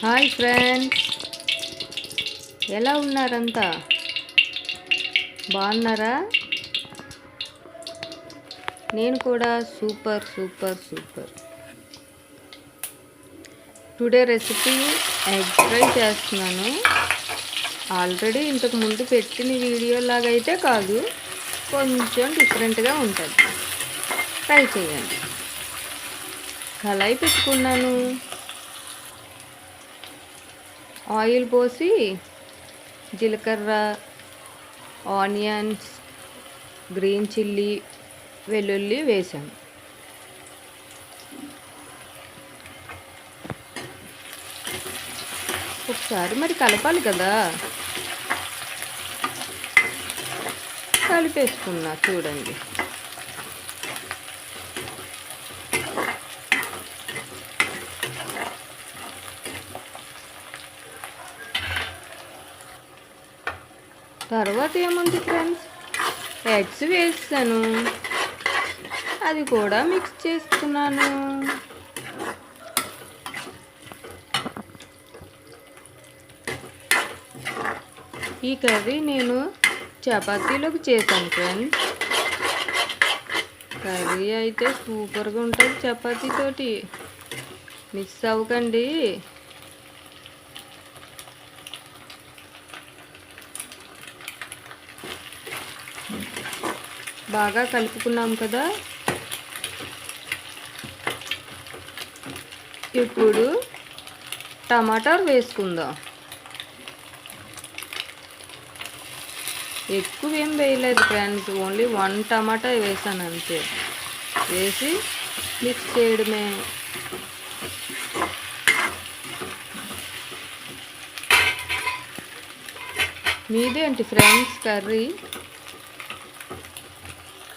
Hi friends. ఎలా ఉన్నారంతా? బాగున్నారా? నేను కూడా super super super. Today recipe egg fry చేస్తున్నాను. ఆల్రెడీ ఇంతకు ముందు పెట్టిన వీడియోలాగా అయితే కాదు కొంచెం డిఫరెంట్గా ఉంటుంది. ట్రై చేయండి. కళాయి పెట్టుకున్నాను. ఆయిల్ పోసి జీలకర్ర ఆనియన్స్ గ్రీన్ చిల్లీ వెల్లుల్లి వేసాను. ఒకసారి మరి కలపాలి కదా. కలిపేసుకున్నా చూడండి. తర్వాత ఏముంది ఫ్రెండ్స్ ఎగ్స్ వేస్తాను అది కూడా మిక్స్ చేస్తున్నాను. ఈ కర్రీ నేను చపాతీలోకి చేశాను ఫ్రెండ్స్ కర్రీ అయితే సూపర్గా ఉంటుంది చపాతీతోటి మిక్స్ అవ్వకండి. బాగా కలుపుకున్నాం కదా. ఇప్పుడు టమాటాలు వేసుకుందాం. ఎక్కువ ఏం వేయలేదు ఫ్రెండ్స్ ఓన్లీ వన్ టమాటా వేసాను అంతే. వేసి మిక్స్ చేయడమే. మీదేంటి ఫ్రెండ్స్ కర్రీ?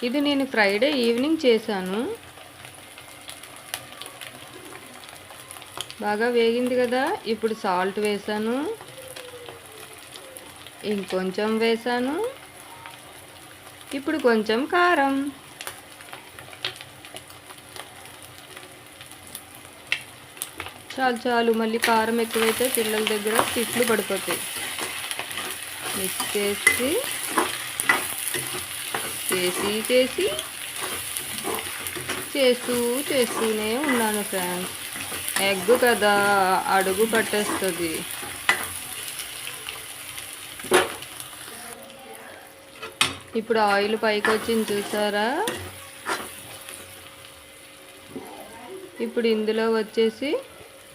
ఇది నేను ఫ్రైడే ఈవినింగ్ చేశాను. బాగా వేగింది కదా ఇప్పుడు సాల్ట్ వేసాను ఇంకొంచెం వేసాను ఇప్పుడు కొంచెం కారం. చాలు చాలు మళ్ళీ కారం ఎక్కువైతే పిల్లల దగ్గర తిట్లు పడిపోతాయి. మిక్స్ చేసి చేసి చేసి చేస్తూ చేస్తూనే ఉన్నాను ఫ్రెండ్స్ ఎగ్ కదా అడుగు పట్టేస్తుంది. ఇప్పుడు ఆయిల్ పైకి వచ్చింది చూసారా? ఇప్పుడు ఇందులో వచ్చేసి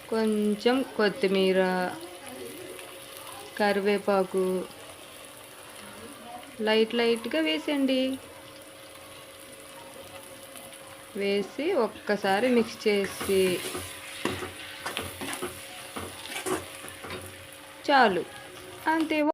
కొంచెం కొత్తిమీర కరివేపాకు లైట్ లైట్గా వేసేయండి. వేసి ఒక్కసారి మిక్స్ చేసి చాలు. అంతే.